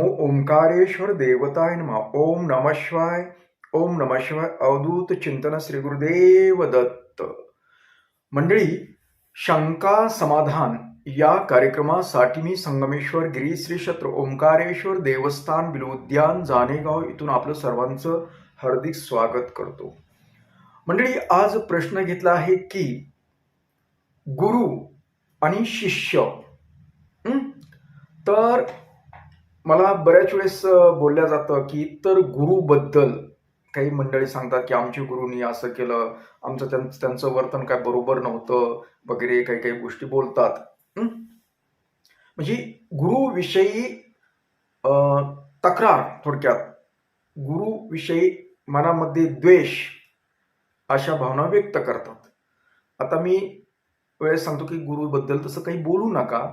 नमो ओंकारेश्वर देवताय नमः. ओम नमः शिवाय ओम नमः शिवाय अवधूत चिंतन श्री गुरुदेव दत्त. मंडळी शंका समाधान या कार्यक्रमासाठी मी संगमेश्वर गिरी श्री शत्र ओंकारेश्वर देवस्थान बिलोद्यान जानेगाव इथून आपलं सर्वांचं हार्दिक स्वागत करतो. मंडळी आज प्रश्न घेतला आहे की गुरु आणि शिष्य तर मला बऱ्याच वेळेस बोलल्या जातं की इतर गुरुबद्दल काही मंडळी सांगतात की आमची गुरुनी असं केलं आमचं त्यांचं त्यांचं वर्तन काय बरोबर नव्हतं वगैरे काही काही गोष्टी बोलतात. म्हणजे गुरुविषयी तक्रार थोडक्यात. गुरुविषयी मनामध्ये द्वेष अशा भावना व्यक्त करतात. आता मी वेळेस सांगतो की गुरुबद्दल तसं काही बोलू नका.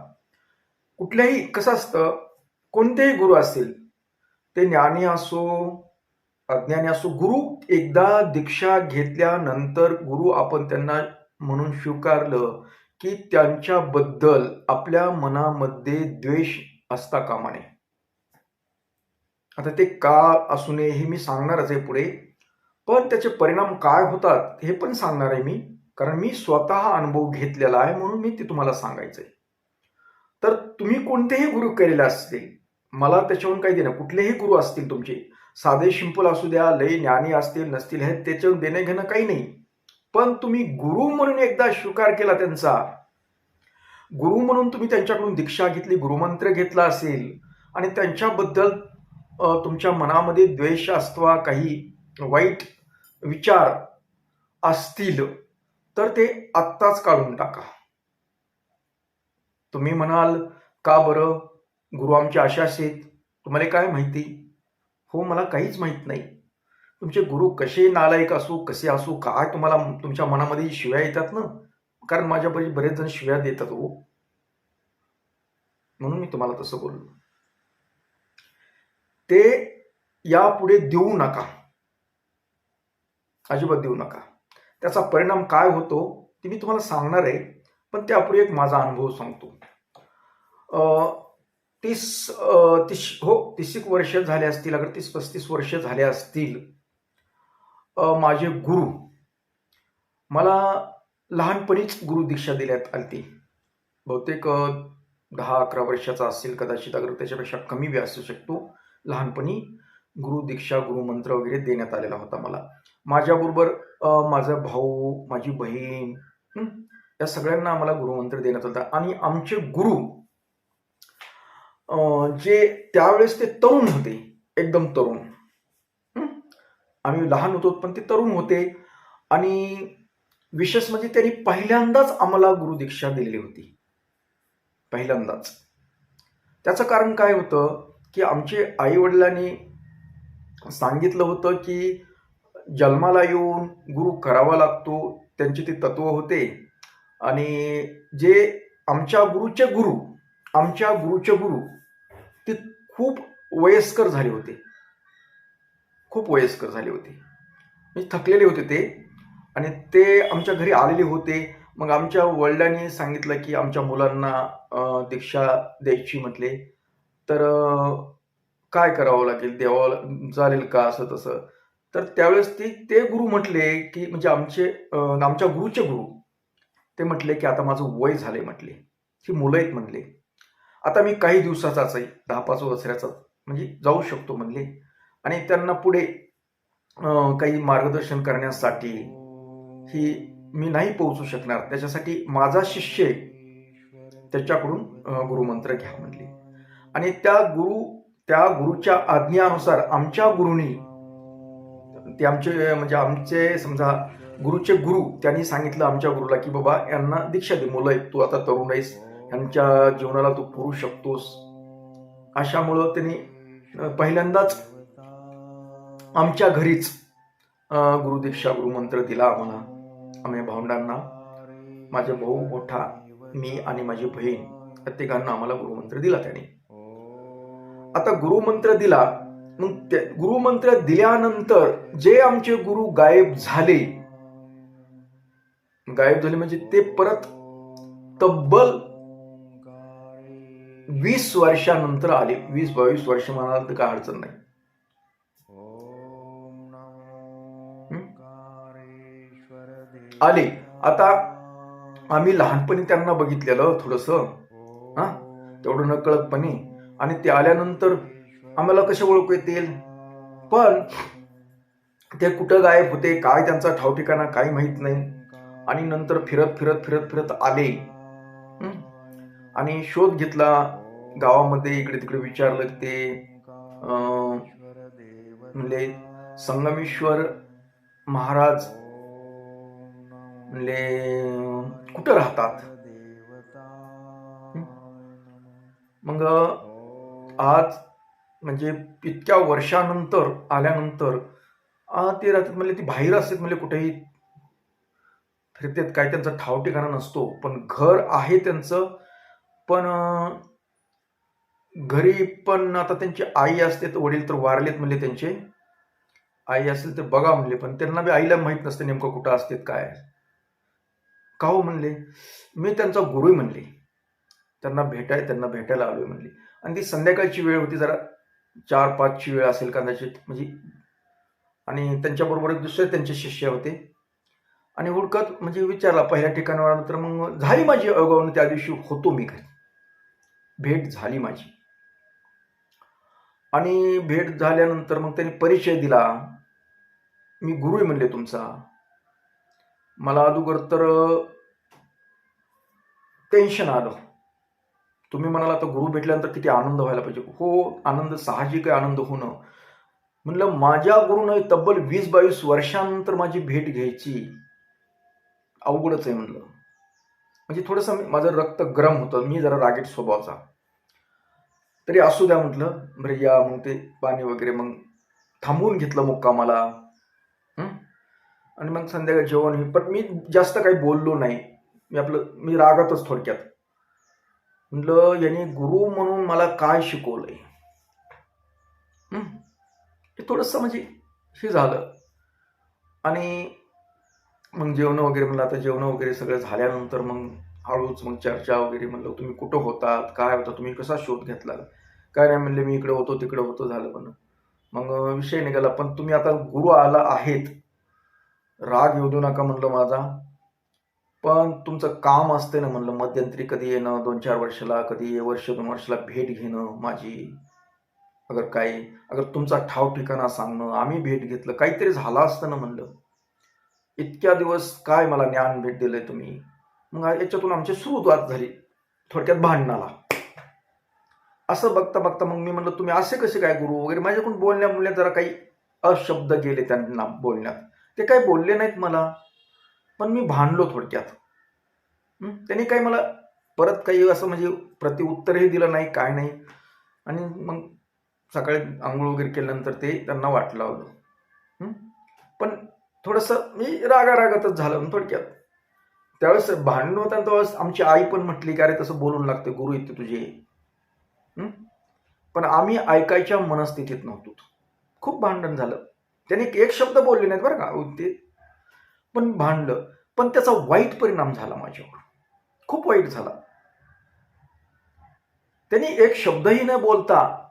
कुठल्याही कसं असतं कोणतेही गुरु असतील ते ज्ञानी असो अज्ञानी असो गुरु एकदा दीक्षा घेतल्यानंतर गुरु आपण त्यांना म्हणून स्वीकारलं की त्यांच्याबद्दल आपल्या मनामध्ये द्वेष असता कामा नये. आता ते का असू नये हे मी सांगणारच आहे पुढे. पण त्याचे परिणाम काय होतात हे पण सांगणार आहे मी कारण मी स्वतः अनुभव घेतलेला आहे म्हणून मी ते तुम्हाला सांगायचंय. तर तुम्ही कोणतेही गुरु केलेले असतील मला त्याच्यावरून काही देणं. कुठलेही गुरु असतील तुमचे साधे शिंपल असू द्या लय ज्ञानी असतील नसतील हे त्याच्यावर देणं घेणं काही नाही. पण तुम्ही गुरु म्हणून एकदा स्वीकार केला त्यांचा. गुरु म्हणून तुम्ही त्यांच्याकडून दीक्षा घेतली गुरुमंत्र घेतला असेल आणि त्यांच्याबद्दल तुमच्या मनामध्ये द्वेष अथवा काही वाईट विचार असतील तर ते आत्ताच काढून टाका. तुम्ही म्हणाल का बरं? गुरु आमचे आशा आहेत तुम्हाला काय माहिती? हो मला काहीच माहीत नाही. तुमचे गुरु कसे नालायक असू कसे असू काय तुम्हाला तुमच्या मनामध्ये शिव्या येतात ना? कारण माझ्यापैकी बरेच जण शिव्या देतात हो. म्हणून मी तुम्हाला तसं बोललो. ते यापुढे देऊ नका. अजिबात देऊ नका. त्याचा परिणाम काय होतो ते मी तुम्हाला सांगणार आहे. पण त्यापुढे एक माझा अनुभव सांगतो. तीस तीस हो तीस एक वर्ष झाले असतील अगर तीस पस्तीस वर्ष झाले असतील. माझे गुरु मला लहानपणीच गुरु दीक्षा देण्यात आली बहुतेक दहा अकरा वर्षाचा असेल कदाचित अगर त्याच्यापेक्षा कमी बी असू शकतो. लहानपणी गुरु दीक्षा गुरुमंत्र वगैरे देण्यात आलेला होता मला. माझ्याबरोबर माझा भाऊ माझी बहीण या सगळ्यांना आम्हाला गुरुमंत्र देण्यात होता आणि आमचे गुरु जे त्यावेळेस ते तरुण होते एकदम तरुण. आम्ही लहान होतो पण ते तरुण होते. आणि विशेष म्हणजे त्यांनी पहिल्यांदाच आम्हाला गुरुदीक्षा दिलेली होती. पहिल्यांदाच. त्याचं कारण काय होतं की आमचे आई वडिलांनी सांगितलं होतं की जन्माला येऊन गुरु करावा लागतो त्यांचे ते तत्व होते. आणि जे आमच्या गुरुचे गुरु आमच्या गुरुचे गुरु ते खूप वयस्कर झाले होते. खूप वयस्कर झाले होते. म्हणजे थकलेले होते ते. आणि ते आमच्या घरी आलेले होते. मग आमच्या वडिलांनी सांगितलं की आमच्या मुलांना दीक्षा द्यायची म्हटले. तर काय करावं लागेल? देवा चालेल का? असं तसं. तर त्यावेळेस ते ते गुरु म्हटले की म्हणजे आमचे आमच्या गुरुचे गुरु. ते म्हटले की आता माझं वय झालंय म्हटले. ही मुलं आहेत म्हणले आता मी काही दिवसाचाच दहा पाच वर्षाचा म्हणजे जाऊ शकतो म्हणले. आणि त्यांना पुढे काही मार्गदर्शन करण्यासाठी ही मी नाही पोहोचू शकणार. त्याच्यासाठी माझा शिष्य आहे, त्याच्याकडून गुरुमंत्र घ्या म्हणले. आणि त्या गुरु त्या गुरुच्या आज्ञानुसार आमच्या गुरुनी ते आमचे म्हणजे आमचे समजा गुरुचे गुरु त्यांनी सांगितलं आमच्या गुरुला की बाबा यांना दीक्षा दे. मुलं आहे तू आता तरुण आहेस. ह्यांच्या जीवनाला तू पुरू शकतोस. अशामुळं त्यांनी पहिल्यांदाच आमच्या घरीच गुरुदीक्षा गुरुमंत्र दिला आम्हाला. आम्ही भावंडांना माझा भाऊ मोठा मी आणि माझी बहीण प्रत्येकांना आम्हाला गुरुमंत्र दिला त्याने. आता गुरुमंत्र दिला मग ते गुरुमंत्र दिल्यानंतर जे आमचे गुरु गायब झाले गायब झाले म्हणजे ते परत तब्बल वीस वर्षानंतर आले. वीस बावीस वर्ष म्हणाल तर काय अडचण नाही. आले. आता आम्ही लहानपणी त्यांना बघितलेलं थोडस. हा? तेवढं नकळतपणे. आणि ते आल्यानंतर आम्हाला कसे ओळखू येतील पण ते कुठं गायब होते काय त्यांचा ठाव ठिकाणा काही माहीत नाही. आणि नंतर फिरत फिरत फिरत फिरत आले. आणि शोध घेतला गावामध्ये इकडे तिकडे विचारलं ते म्हणजे म्हणले संगमेश्वर महाराज म्हणले कुठं राहतात? मग आज म्हणजे इतक्या वर्षानंतर आल्यानंतर ते राहतात म्हणजे ती बाहेर असतात म्हणजे कुठेही. फिरतात काय त्यांचा ठाव ठिकाणा नसतो पण घर आहे त्यांचं पण घरी पण आता त्यांची आई असते तर वडील तर वारलेत म्हणले त्यांचे. आई असेल तर बघा म्हणले पण त्यांना बी आईला माहीत नसते नेमकं कुठं असते काय. का हो म्हणले? मी त्यांचा गुरु म्हणले. त्यांना भेटाय त्यांना भेटायला आलोय म्हणले. आणि ती संध्याकाळची वेळ होती जरा चार पाचची वेळ असेल कदाचित म्हणजे आणि त्यांच्याबरोबर एक दुसरे त्यांचे शिष्य होते. आणि हुडकत म्हणजे विचारला पहिल्या ठिकाणावर नंतर मग झाली माझी अवगावणी त्या दिवशी होतो मी घरी. भेट झाली माझी. आणि भेट झाल्यानंतर मग त्यांनी परिचय दिला. मी गुरु आहे म्हणले तुमचा. मला अगोदर तर टेन्शन आलं. तुम्ही म्हणाला आता गुरु भेटल्यानंतर किती आनंद व्हायला पाहिजे. हो आनंद साहजिक आहे आनंद होणं. म्हणलं माझ्या गुरुनं तब्बल वीस बावीस वर्षानंतर माझी भेट घ्यायची. अवघडच आहे म्हणलं. म्हणजे थोडंसं माझं रक्त गरम होतं. मी जरा रागीट स्वभावाचा. तरी असू द्या म्हटलं. बरं या मग ते पाणी वगैरे मग थांबवून घेतलं मुक्कामाला. आणि मग संध्याकाळी जेवण हे पण मी जास्त काही बोललो नाही. मी आपलं मी रागातच थोडक्यात. म्हटलं यांनी गुरु म्हणून मला काय शिकवलंय? हं? हे थोडंसं म्हणजे हे झालं. आणि मग जेवणं वगैरे म्हणलं आता जेवणं वगैरे सगळं झाल्यानंतर मग हळूच मग चर्चा वगैरे म्हणलं तुम्ही कुठं होतात काय होता तुम्ही कसा शोध घेतला काय नाही म्हणले मी इकडे होतो तिकडे होतो झालं पण मग विषय निघाला पण तुम्ही आता गुरु आला आहेत. राग येऊ देऊ नका म्हणलं माझा. पण तुमचं काम असते ना म्हणलं मध्यंतरी कधी येणं दोन चार वर्षाला कधी वर्ष दोन वर्षाला भेट घेणं माझी. अगर काही अगर तुमचा ठाव ठिकाणा सांगणं आम्ही भेट घेतलं काहीतरी झालं असतं ना म्हणलं. इतक्या दिवस काय मला ज्ञान भेट दिलंय तुम्ही? मग याच्यातून आमची सुरुवात झाली. थोडक्यात भांडणाला. असं बघता बघता मग मी म्हणलं तुम्ही असे कसे काय गुरु वगैरे? माझ्याकडून बोलण्या बोलण्यात जरा काही अशब्द गेले त्यांना बोलण्यात. ते काही बोलले नाहीत मला. पण मी भांडलो थोडक्यात. त्यांनी काही मला परत काही असं म्हणजे प्रतिउत्तरही दिलं नाही काय नाही. आणि मग सकाळी आंघोळ वगैरे केल्यानंतर ते त्यांना वाट लावलं. पण थोडंसं मी रागा रागातच झालं थोडक्यात. त्यावेळेस भांडण होतं तेव्हा आमची आई पण म्हटली का रे तसं बोलून लागते गुरु येते तुझे. पण आम्ही ऐकायच्या मनस्थितीत नव्हतो. खूप भांडण झालं. त्याने एक शब्द बोलले नाहीत बरं का? ते पण भांडलं. पण त्याचा वाईट परिणाम झाला माझ्यावर. खूप वाईट झाला. त्यांनी एक शब्दही न बोलता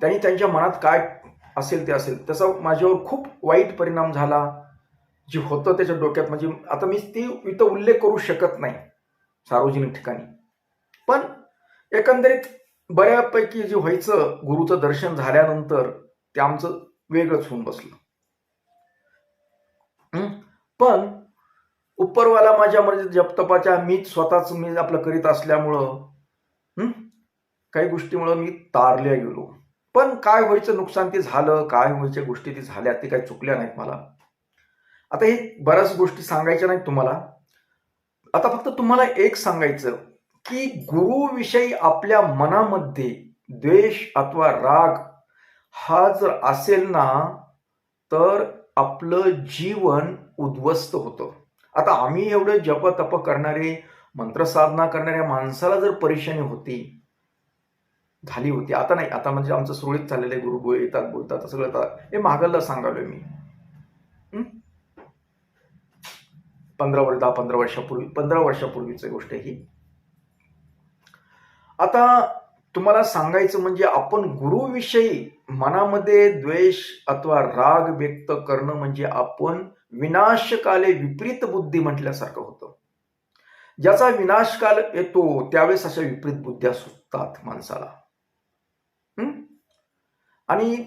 त्यांनी त्यांच्या मनात काय असेल ते असेल त्याचा माझ्यावर खूप वाईट परिणाम झाला. जे होतं त्याच्या डोक्यात म्हणजे आता मी ती इथं उल्लेख करू शकत नाही सार्वजनिक ठिकाणी. पण एकंदरीत बऱ्यापैकी जे व्हायचं गुरुचं दर्शन झाल्यानंतर ते आमचं वेगळंच होऊन बसलं. पण उपरवाला माझ्या म्हणजे जपतपाच्या मी स्वतःच मी आपलं करीत असल्यामुळं काही गोष्टीमुळं मी तारल्या गेलो. पण काय व्हायचं नुकसान ते झालं काय व्हायच्या गोष्टी ते झाल्या ते काही चुकल्या नाहीत मला. आता हे बऱ्याच गोष्टी सांगायच्या नाहीत तुम्हाला. आता फक्त तुम्हाला एक सांगायचं की गुरुविषयी आपल्या मनामध्ये द्वेष अथवा राग हा जर असेल ना तर आपलं जीवन उद्ध्वस्त होतं. आता आम्ही एवढं जप तप करणारे मंत्रसाधना करणाऱ्या माणसाला जर परेशानी होती झाली होती. आता नाही आता म्हणजे आमचं सुरळीत चाललेलं आहे. गुरु येतात बोलतात सगळं आता हे मागलला सांगालोय मी हं? पंधरा वर्ष दहा पंधरा वर्षापूर्वी पंधरा वर्षापूर्वीची गोष्ट ही. आता तुम्हाला सांगायचं म्हणजे आपण गुरुविषयी मनामध्ये द्वेष अथवा राग व्यक्त करणं म्हणजे आपण विनाशकाले विपरीत बुद्धी म्हटल्यासारखं होतं. ज्याचा विनाशकाल येतो त्यावेळेस अशा विपरीत बुद्ध्या सुचतात माणसाला. आणि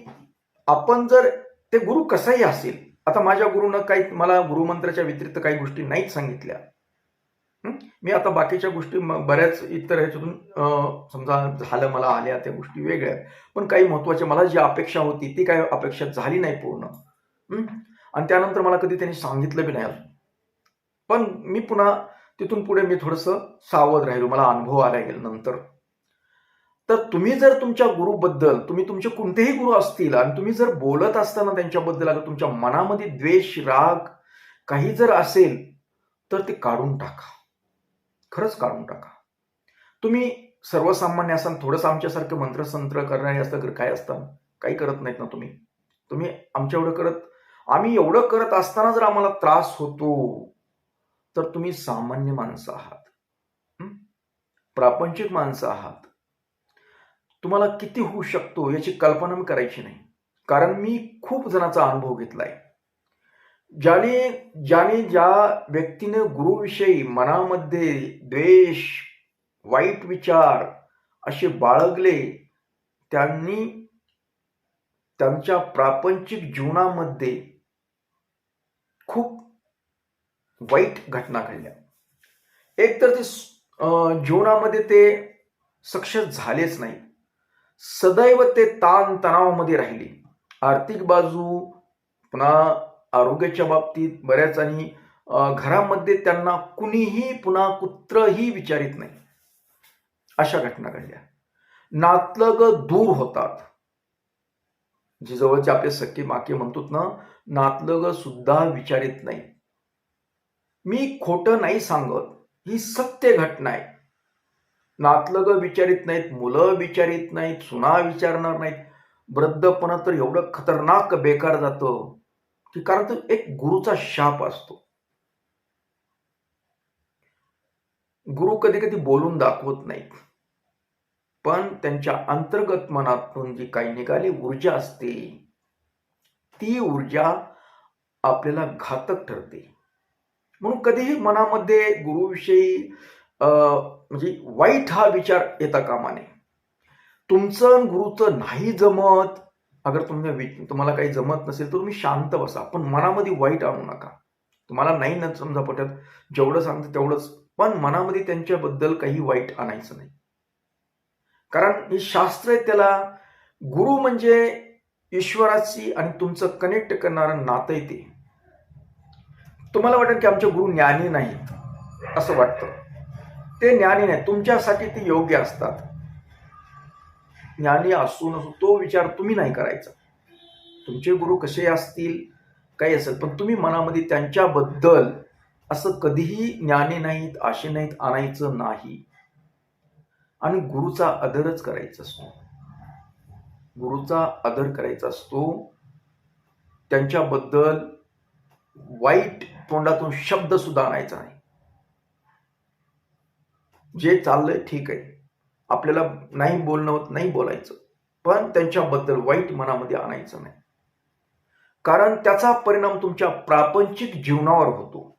आपण जर ते गुरु कसाही असेल आता माझ्या गुरुनं काही मला गुरुमंत्राच्या व्यतिरिक्त काही गोष्टी नाहीच सांगितल्या. मी आता बाकीच्या गोष्टी बऱ्याच इतर ह्याच्यातून समजा झालं मला आल्या त्या गोष्टी वेगळ्या पण काही महत्त्वाच्या मला जी अपेक्षा होती ती काही अपेक्षा झाली नाही पूर्ण. आणि त्यानंतर मला कधी त्यांनी सांगितलं बी नाही अजून. पण मी पुन्हा तिथून पुढे मी थोडंसं सावध राहिलो. मला अनुभव आला गेला नंतर. तर तुम्ही जर तुमच्या गुरुबद्दल तुम्ही तुमचे कोणतेही गुरु असतील आणि तुम्ही जर बोलत असताना त्यांच्याबद्दल अगर तुमच्या मनामध्ये द्वेष राग काही जर असेल तर ते काढून टाका. खरंच काढून टाका. तुम्ही सर्वसामान्य असाल थोडंसं आमच्यासारखं मंत्रसंत्र करणारे असतं तर काय असतं? काही करत नाहीत ना तुम्ही. तुम्ही आमच्या एवढं करत आम्ही एवढं करत असताना जर आम्हाला त्रास होतो तर तुम्ही सामान्य माणसं आहात. प्रापंचिक माणसं आहात. तुम्हाला किती होऊ शकतो याची कल्पना मी करायची नाही. कारण मी खूप जणांचा अनुभव घेतलाय. ज्याने ज्याने ज्या व्यक्तीने गुरुविषयी मनामध्ये द्वेष वाईट विचार असे बाळगले त्यांनी त्यांच्या प्रापंचिक जीवनामध्ये खूप वाईट घटना घडल्या. एक तर ते जीवनामध्ये ते सक्सेस झालेच नाही. सदैव ते ताण तणावामध्ये राहिले. आर्थिक बाजू पुन्हा आरोग्याच्या बाबतीत बऱ्याच आणि घरामध्ये त्यांना कुणीही पुन्हा कुत्रही विचारित नाही. अशा घटना घडल्या. नातलग दूर होतात. जे जवळचे आपले सख्खे माके म्हणतोत ना नातलग सुद्धा विचारित नाही. मी खोटं नाही सांगत ही सत्य घटना आहे. नातलग विचारित नाहीत मुलं विचारित नाहीत सुना विचारणार नाहीत. वृद्धपणा तर एवढं खतरनाक बेकार जातं की कारण तो एक गुरुचा शाप असतो. गुरु कधी कधी बोलून दाखवत नाहीत. पण त्यांच्या अंतर्गत मनातून जी काही निघाली ऊर्जा असते ती ऊर्जा आपल्याला घातक ठरते. म्हणून कधीही मनामध्ये गुरुविषयी म्हणजे वाईट हा विचार येता कामा नये तुमचं आणि गुरुचं नाही जमत. अगर तुम्ही तुम्हाला काही जमत नसेल तर तुम्ही शांत बसा. पण मनामध्ये वाईट आणू नका. तुम्हाला नाही ना समजा पटत जेवढं सांगतं तेवढंच. पण मनामध्ये त्यांच्याबद्दल काही वाईट आणायचं नाही. कारण हे शास्त्र आहे त्याला गुरु म्हणजे ईश्वराची आणि तुमचं कनेक्ट करणारं नातं आहे ते. तुम्हाला वाटेल की आमचे गुरु ज्ञानी नाहीत. असं वाटतं. ते ज्ञानी नाही. तुमच्यासाठी ते योग्य असतात. ज्ञानी असू नसू तो विचार तुम्ही नाही करायचा. तुमचे गुरु कसे असतील काही असेल पण तुम्ही मनामध्ये त्यांच्याबद्दल असं कधीही ज्ञानी नाहीत आशे नाहीत आणायचं नाही. आणि गुरुचा आदरच करायचा असतो. गुरुचा आदर करायचा असतो. त्यांच्याबद्दल वाईट तोंडातून शब्द सुद्धा आणायचा नाही. जे चाललंय ठीक आहे. आपल्याला नाही बोलणं होत नाही बोलायचं. पण त्यांच्याबद्दल वाईट मनामध्ये आणायचं नाही. कारण त्याचा परिणाम तुमच्या प्रापंचिक जीवनावर होतो.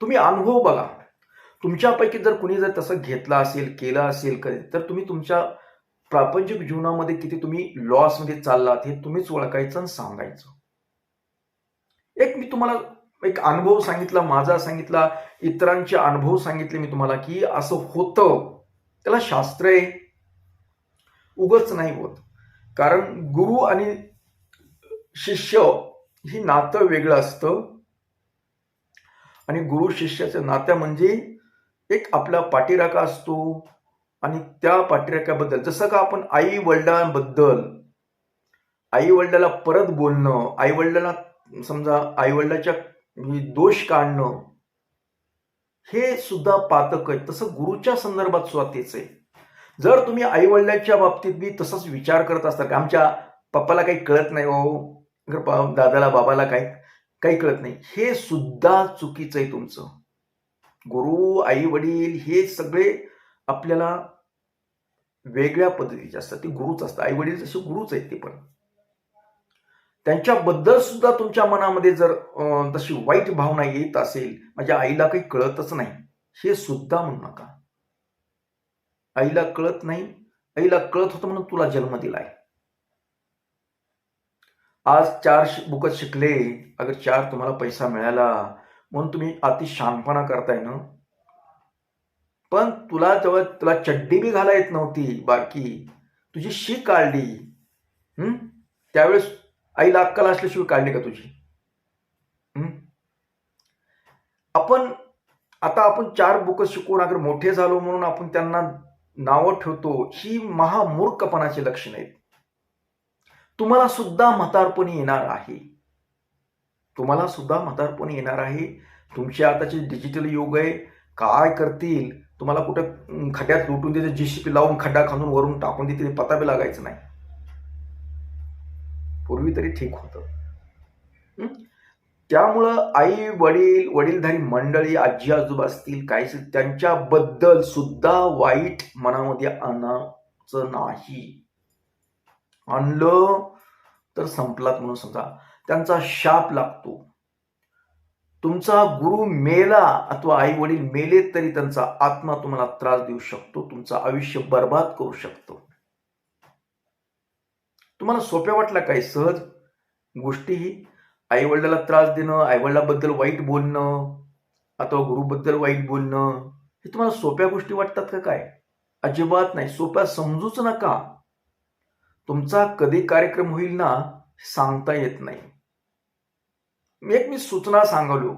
तुम्ही अनुभव बघा. तुमच्यापैकी जर कुणी जर तसं घेतलं असेल केलं असेल कधी तर तुम्ही तुमच्या प्रापंचिक जीवनामध्ये किती तुम्ही लॉसमध्ये चाललात हे तुम्हीच ओळखायचं आणि सांगायचं. एक मी तुम्हाला एक अनुभव सांगितला माझा सांगितला इतरांचे अनुभव सांगितले मी तुम्हाला की असं होतं. त्याला शास्त्र आहे. उगच नाही होत. कारण गुरु आणि शिष्य ही नातं वेगळं असतं. आणि गुरु शिष्याचं नात्या म्हणजे एक आपला पाठीराखा असतो. आणि त्या पाठीराख्याबद्दल जसं का आपण आई वडिलांबद्दल आई वडिलाला परत बोलणं आई वडिलांना समजा आई वडिलाच्या दोष काढणं हे सुद्धा पातक आहे. तसं गुरुच्या संदर्भात सुद्धा तेच आहे. जर तुम्ही आई वडिलांच्या बाबतीत बी तसंच विचार करत असता की आमच्या पप्पाला काही कळत नाही हो पा- दादाला बाबाला काही काही कळत नाही. हे सुद्धा चुकीचं आहे तुमचं. गुरु आई वडील हे सगळे आपल्याला वेगळ्या पद्धतीचे असतात. ते गुरुच असतात आई वडील जसे गुरुच आहेत ते पण. त्यांच्याबद्दल सुद्धा तुमच्या मनामध्ये जर तशी वाईट भावना येत असेल माझ्या आईला काही कळतच नाही हे सुद्धा म्हणू नका. आईला कळत नाही आईला कळत होतं म्हणून तुला जन्म दिलाय. आज चार बुकच शिकले अगर चार तुम्हाला पैसा मिळाला म्हणून तुम्ही अति शानपणा करताय ना? पण तुला जेव्हा तुला चड्डी बी घाला येत नव्हती बाकी तुझी शी काढली. हम्म त्यावेळेस आईला अक्कल असल्याशिवाय काढली का तुझी? आपण आता आपण चार बुक शिकून अगर मोठे झालो म्हणून आपण त्यांना नावं ठेवतो ही महामूर्खपणाची लक्षणं आहेत. तुम्हाला सुद्धा म्हातारपणी येणार आहे. तुम्हाला सुद्धा म्हातारपणी येणार आहे. तुमचे आताचे डिजिटल युग आहे. काय करतील? तुम्हाला कुठं अं, खड्ड्यात लुटून देते जीसीपी लावून खड्डा खांदून वरून टाकून देते पता बी लागायचं नाही. पूर्वी तरी ठीक होतं? त्यामुळं आई वडील वडीलधारी मंडळी आजी आजोबा असतील काही त्यांच्याबद्दल सुद्धा वाईट मनामध्ये आणायचं नाही. आणलं तर संपलात म्हणून समजा. त्यांचा शाप लागतो. तुमचा गुरु मेला अथवा आई वडील मेले तरी त्यांचा आत्मा तुम्हाला त्रास देऊ शकतो तुमचं आयुष्य बर्बाद करू शकतो. तुम्हाला सोप्या वाटल्या काय? सहज गोष्टीही ही. वडिलाला त्रास देणं आईवडिलाबद्दल वाईट बोलणं अथवा गुरुबद्दल वाईट बोलणं हे तुम्हाला सोप्या गोष्टी वाटतात का काय? अजिबात नाही. सोप्या समजूच नका. तुमचा कधी कार्यक्रम होईल ना सांगता येत नाही. मी एक मी सूचना सांगलो.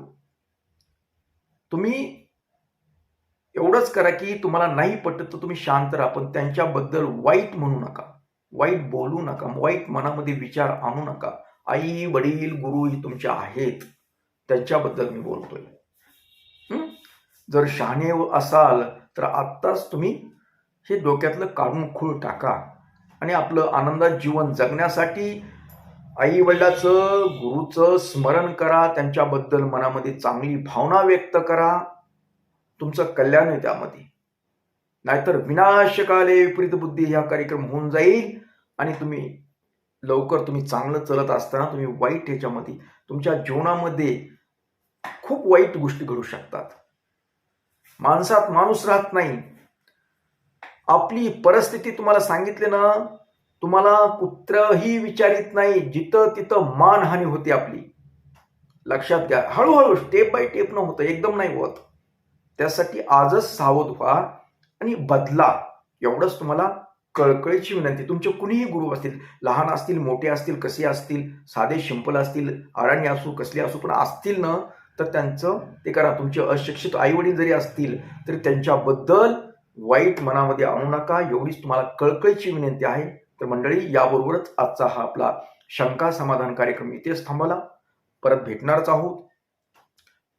तुम्ही एवढंच करा की तुम्हाला नाही पटत तर तुम्ही शांत राहा पण त्यांच्याबद्दल वाईट म्हणू नका. वाईट बोलू नका वाईट मनामध्ये विचार आणू नका. आई वडील गुरु ही तुमचे आहेत. त्यांच्याबद्दल मी बोलतोय. जर शहाणे असाल तर आत्ताच तुम्ही हे डोक्यातलं काढून खूळ टाका. आणि आपलं आनंदात जीवन जगण्यासाठी आई वडिलाचं गुरुचं स्मरण करा. त्यांच्याबद्दल मनामध्ये चांगली भावना व्यक्त करा. तुमचं कल्याण आहे त्यामध्ये. नाहीतर विनाशकाले विपरीत बुद्धी हा कार्यक्रम होऊन जाईल आणि तुम्ही लवकर तुम्ही चांगलं चलत असताना तुम्ही वाईट ह्याच्यामध्ये तुमच्या जीवनामध्ये खूप वाईट गोष्टी घडू शकतात. माणसात माणूस राहत नाही. आपली परिस्थिती तुम्हाला सांगितले ना तुम्हाला कुत्रही विचारित नाही जिथं तिथं मानहानी होते आपली. लक्षात घ्या हळूहळू स्टेप बाय स्टेप न होतं एकदम नाही होत. त्यासाठी आजच सावध व्हा. आणि बदला. एवढंच तुम्हाला कळकळीची विनंती. तुमचे कुणीही गुरु असतील लहान असतील मोठे असतील कसे असतील साधे सिंपल असतील अडाणी असू कसले असू पण असतील ना तर त्यांचं ते करा. तुमचे अशिक्षित आईवडील जरी असतील तरी त्यांच्याबद्दल वाईट मनामध्ये आणू नका. एवढीच तुम्हाला कळकळीची विनंती आहे. तर मंडळी याबरोबरच आजचा हा आपला शंका समाधान कार्यक्रम इथेच थांबवला. परत भेटणारच आहोत.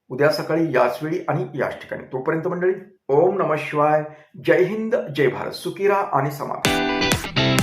उद्या सकाळी याच वेळी आणि याच ठिकाणी. तोपर्यंत मंडळी ओम नम शिवाय. जय हिंद जय भारत. सुकिरा आणि समाधान